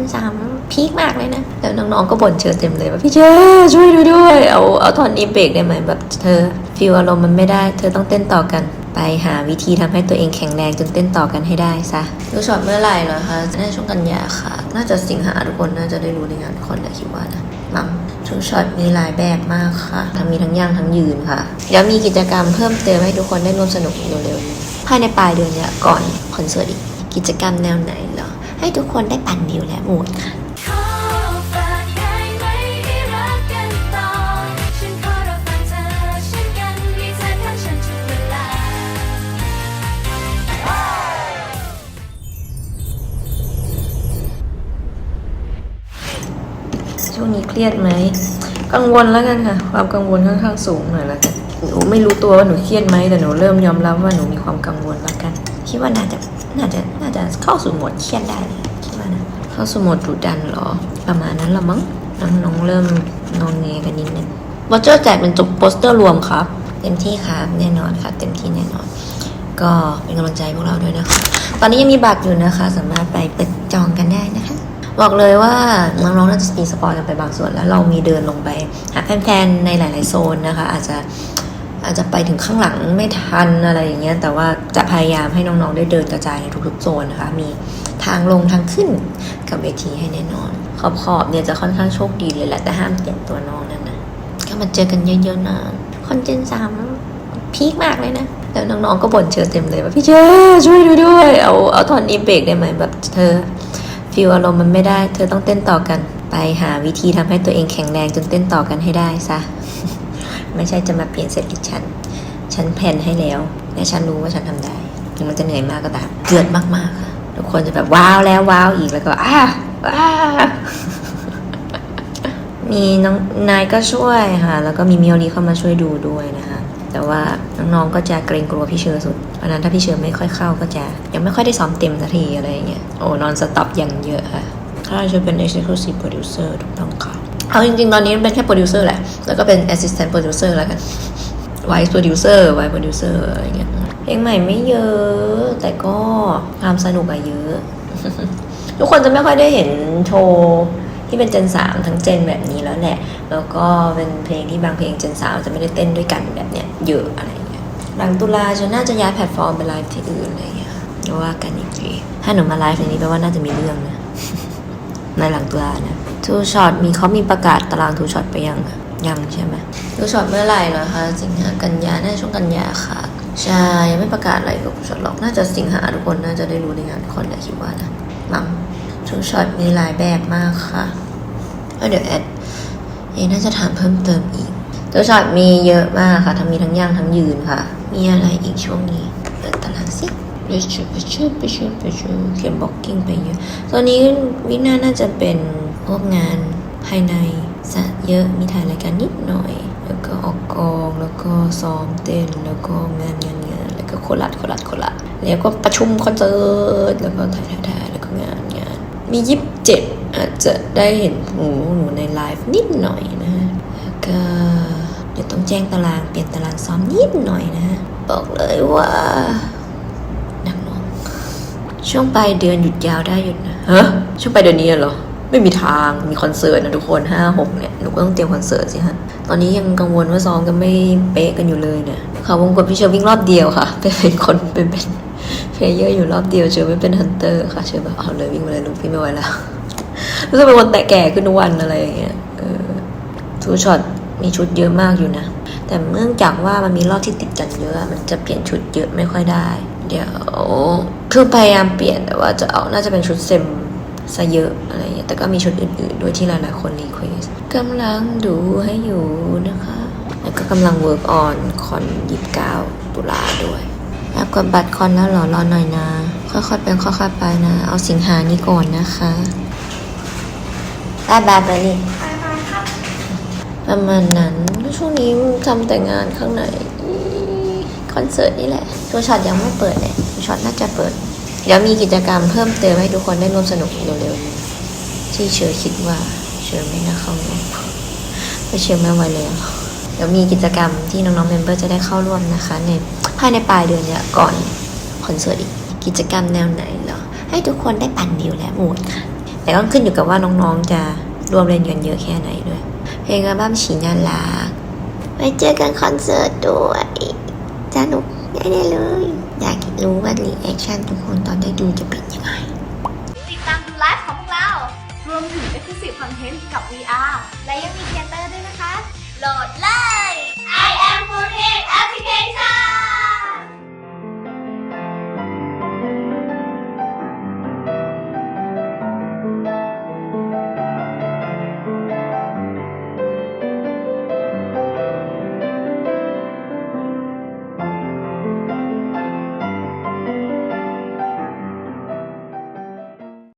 นสามพีคมากเลยนะแล้วน้องๆก็บ่นเชิญเต็มเลยว่าพี่เชอช่วยดูด้วยเอาเอาท่อนนี้เบรกได้ไหมแบบเธอฟีลอารมณ์มันไม่ได้ เธอต้องเต้นต่อกันไปหาวิธีทำให้ตัวเองแข็งแรงจนเต้นต่อกันให้ได้ซะดูช็อตเมื่อไหร่เหรอคะน่าช่วงกันยาค่ะ น่าจะสิงหาทุกคนน่าจะได้รู้ในงานคอนแต่คิดว่านะมั้งทุกช็อตมีหลายแบบมากค่ะ ทั้งมีทั้งย่างทั้งยืนค่ะเดี๋ยวมีกิจกรรมเพิ่มเติมให้ทุกคนได้ร่วมสนุกเร็วๆภายในปลายเดือนเนี้ยก่อนคอนเสิร์ตอีกกิจกรรมแนวไหนเหรอ ให้ทุกคนได้ปั่นวิวและโหวตค่ะช่วลาช่วงนี้เครียดไหม กังวลแล้วกันค่ะ ความกังวลค่อนข้างสูงหน่อยแล้วกัน หนูไม่รู้ตัวว่าหนูเครียดไหมแต่หนูเริ่มยอมรับว่าหนูมีความกังวลแล้วกัน คิดว่าน่าจะน่าจะน่าจะเข้าสู่โหมดเครียดได้คิดว่านะเข้าสู่โหมดดุดันหรอ ประมาณนั้นละมั้งน้องๆเริ่มงองแงกันนิดนึงวอเจอร์แจกเป็นจุกโปสเตอร์รวมครับ เต็มที่ครับแน่นอนค่ะเต็มที่แน่นอน ก็เป็นกำลังใจพวกเราด้วยนะคะ ตอนนี้ยังมีบัตรอยู่นะคะ สามารถไปเปิดจองกันได้นะคะ บอกเลยว่าน้องๆน่าจะมีสปอยกันไปบางส่วนแล้วเรามีเดินลงไปหาแฟนๆในหลาย ๆ โซนนะคะ อาจจะ อาจจะไปถึงข้างหลังไม่ทันอะไรอย่างเงี้ยแต่ว่าจะพยายามให้น้องๆได้เดินกระจายในทุกๆโซนนะคะ มีทางลงทางขึ้นกับเวทีให้แน่นอน ขอบๆเนี่ยจะค่อนข้างโชคดีเลยแหละแต่ห้ามเปลี่ยนตัวน้องนั่นนะก็มาเจอกันเยอะๆนะคอนเจนสามพีคมากเลยนะแล้วน้องๆก็บ่นเชิญเต็มเลยว่าพี่เชอช่วยดูด้วยเอาเอาทอนนี้เบรกได้ไหมแบบเธอฟีลอารมณ์มันไม่ได้ เธอต้องเต้นต่อกัน ไปหาวิธีทำให้ตัวเองแข็งแรงจนเต้นต่อกันให้ได้ซะ ไม่ใช่จะมาเปลี่ยนเสร็จลิฉัน ฉันแพลนให้แล้ว และฉันรู้ว่าฉันทำได้ ถึงมันจะเหนื่อยมากก็ตามเกิดมากๆค่ะ ทุกคนจะแบบว้าวแล้วว้าวอีกแล้วก็อ้าว้ามีน้องนายก็ช่วยค่ะ แล้วก็มีมิโอรีเข้ามาช่วยดูด้วยนะคะ แต่ว่าน้องๆก็จะเกรงกลัวพี่เชอร์สุด เพราะนั้นถ้าพี่เชอร์ไม่ค่อยเข้าก็จะ ยังไม่ค่อยได้ซ้อมเต็มสักทีอะไรอย่างเงี้ย โอ้นอนสต็อปอย่างเยอะค่ะถ้าจะเป็น Exclusive Producer ถูกต้องค่ะ เอาจริงๆ ตอนนี้เป็นแค่ Producer แหละ แล้วก็เป็น Assistant Producer แล้วกัน Vice Producer Vice Producer อะไรอย่างเงี้ยเพลงใหม่ไม่เยอะ แต่ก็ความสนุกอะเยอะ ทุกคนจะไม่ค่อยได้เห็นโชว์ที่เป็นเจน3ทั้งเจนแบบนี้แล้วแหละ แล้วก็เป็นเพลงที่บางเพลงเจน3จะไม่ได้เต้นด้วยกันแบบเนี้ยเยอะอะไรเงี้ยหลังตุลาจะน่าจะย้ายแพลตฟอร์มไปไลฟ์ที่อื่นอะไรเงี้ยเดี๋ยวว่ากันอีกทีถ้าหนูมาไลฟ์ในนี้แปลว่าน่าจะมีเรื่องนะ ในหลังตุลาเนะทูช็อตมีเขามีประกาศตารางทูช็อตไปยังยังใช่ไหมทูช็อตเมื่อไหร่เหรอคะสิงหากันยาน่าช่วงกันยาค่ะใช่ยังไม่ประกาศอะไรกับทูช็อตหรอกน่าจะสิงหาทุกคนน่าจะได้รู้ในงานคอนแต่คิดว่านะมั้งทูช็อตมีหลายแบบมากค่ะเดี๋ยวแอดเอน่าจะถามเพิ่มเติมอีกทูช็อตมีเยอะมากค่ะ ทั้งมีทั้งย่างทั้งยืนค่ะ มีอะไรอีกช่วงนี้ เปิดตารางสิ ไปชูไปชูไปชูไปชูเขียนบล็อกกิ้งไปเยอะ ตอนนี้วินาน่าจะเป็นพวกงานภายในสะเยอะมีถ่ายรายการนิดหน่อย แล้วก็ออกกองแล้วก็ซ้อมเต้นแล้วก็งานงานงานแล้วก็โคลัดโคลัดโคลัดแล้วก็ประชุมคอนเสิร์ตแล้วก็ถ่ายถ่ายถ่ายแล้วก็งานงานมียิบเจ็ดอาจจะได้เห็นหนูหนูในไลฟ์นิดหน่อยนะฮะแล้วก็เดี๋ยวต้องแจ้งตารางเปลี่ยนตารางซ้อมนิดหน่อยนะ บอกเลยว่า ช่วงปลายเดือนหยุดยาวได้หยุดนะฮะช่วงปลายเดือนนี้เหรอไม่มีทางมีคอนเสิร์ตนะทุกคนห้าหกเนี่ยหนูก็ต้องเตรียมคอนเสิร์ตสิฮะตอนนี้ยังกังวลว่าซ้อมกันไม่เป๊ะกันอยู่เลยเนี่ยค่ะวงกดพี่เชอร์วิ่งรอบเดียวค่ะ เป็นเป็นคนเป็นเป็นเพลเยอร์อยู่รอบเดียวเชอร์ไม่เป็นฮันเตอร์ค่ะเชอร์แบบเอาเลยวิ่งมาเลยลูกพี่ไม่ไหวแล้วรู้สึกเป็นคนแตะแก่ขึ้นทุกวันอะไรอย่างเงี้ยเออทูช็อตมีชุดเยอะมากอยู่นะ แต่เนื่องจากว่ามันมีรอบที่ติดกันเยอะ มันจะเปลี่ยนชุดเยอะไม่ค่อยได้ เดี๋ยวคือพยายามเปลี่ยนแต่ว่าจะเอาน่าจะเป็นชุดเซมซะเยอะอะไรอย่างเงี้ยแต่ก็มีชุดอื่นๆ ด้วยที่หลายๆคนรีเควสกำลังดูให้อยู่นะคะ แล้วก็กำลังเวิร์กออนคอนยีิบเก้าตุลาด้วยแล้วกดบัตรคอนแล้วเหรอรอหน่อยนะค่อยๆเป็นค่อยๆไปนะ เอาสิงหานี้ก่อนนะคะได้แบบนี้ประมาณนั้นแล้วช่วงนี้ทำแต่งานข้างใน คอนเสิร์ตนี่แหละตัวช็อตยังไม่เปิดเนี่ยตัวช็อตน่าจะเปิด เดี๋ยวมีกิจกรรมเพิ่มเติมให้ทุกคนได้ร่วมสนุกเร็วๆที่เชื่อคิดว่าเชื่อไม่น่าเข้าร่วมไม่เชื่อไม่ไหวแล้วเดี๋ยวมีกิจกรรมที่น้องๆเมมเบอร์จะได้เข้าร่วมนะคะในภายในปลายเดือนเนี้ยก่อนคอนเสิร์ตอีกกิจกรรมแนวไหนเหรอให้ทุกคนได้ปั่นวิวและโหวตค่ะแต่ก็ขึ้นอยู่กับว่าน้องๆจะร่วมเล่นกันเยอะแค่ไหนด้วย เพลงอัลบั้มฉีน่ารักไปเจอกันคอนเสิร์ตด้วย สนุกแน่ๆเลย อยากรู้ว่ารีแอคชั่นทุกคนตอนได้ดูจะเป็นยังไง ติดตามดูไลฟ์ของพวกเรา รวมถึง Exclusive Content กับ VR และยังมีเทเตอร์ด้วยนะคะ โหลดเลย I am Food Application